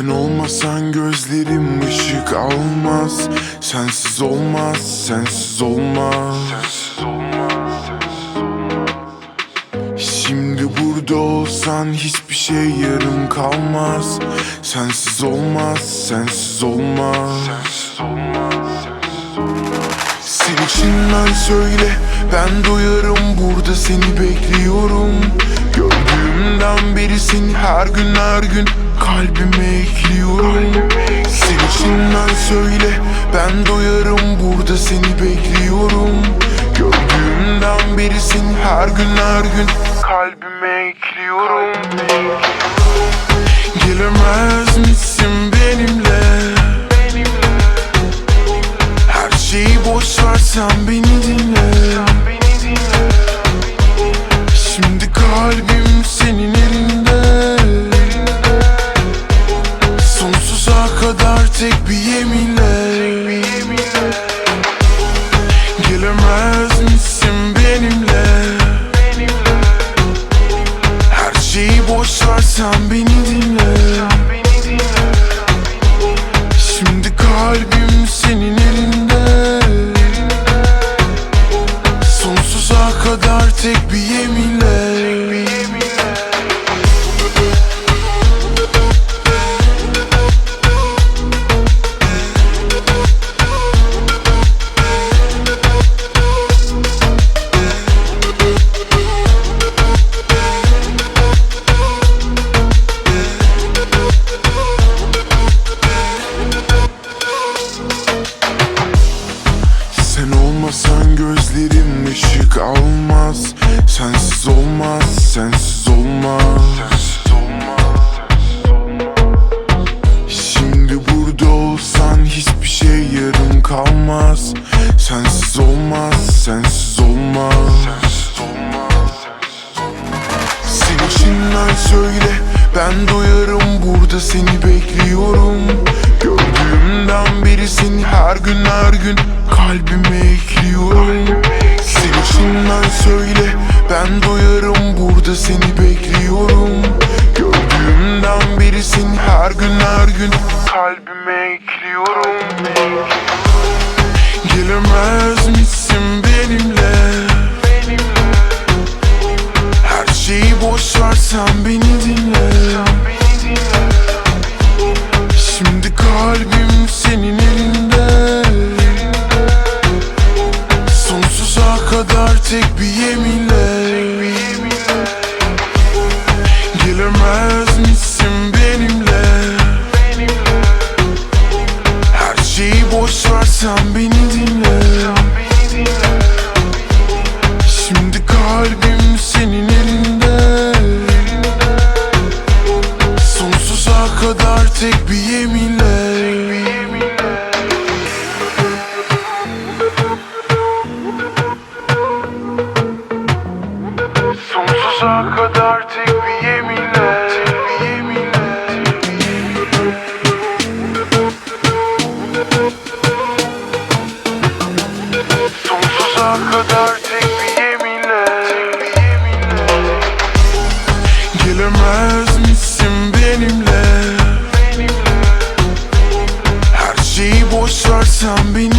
olmasan gözlerim ışık almaz. Sensiz olmaz, sensiz olmaz. Şimdi burada olsan hiçbir şey yarım kalmaz. Sensiz olmaz, sensiz olmaz. Sen içinden söyle ben duyarım. Burada seni bekliyorum. Gördüğümden beri seni her gün her gün kalbime ekliyorum. Sen içinden söyle ben duyarım. Burada seni bekliyorum. Gördüğümden beri seni her gün her gün. Kalbime ekliyorum. Gelemez misin benimle? Her şeyi boş ver sen beni dinle kadar tek bir yeminle. Gelemez misin benimle? Her şeyi boş ver beni dinle. Şimdi kalbim senin elinde. Sonsuza kadar tek bir Sen olmasan gözlerim ışık almaz. Sensiz olmaz, sensiz olmaz. Şimdi burada olsan hiçbir şey yarım kalmaz. Sensiz olmaz, sensiz olmaz. Sen içinden söyle ben duyarım burada seni bekliyorum Beri seni her gün her gün kalbime ekliyorum. Sen içinden söyle ben duyarım burada seni bekliyorum. Gördüğümden beri seni her gün her gün kalbime ekliyorum. Gelemez misin benimle? Her şeyi boş beni dinle sen beni dinle. Şimdi kalbim senin elinde boş ver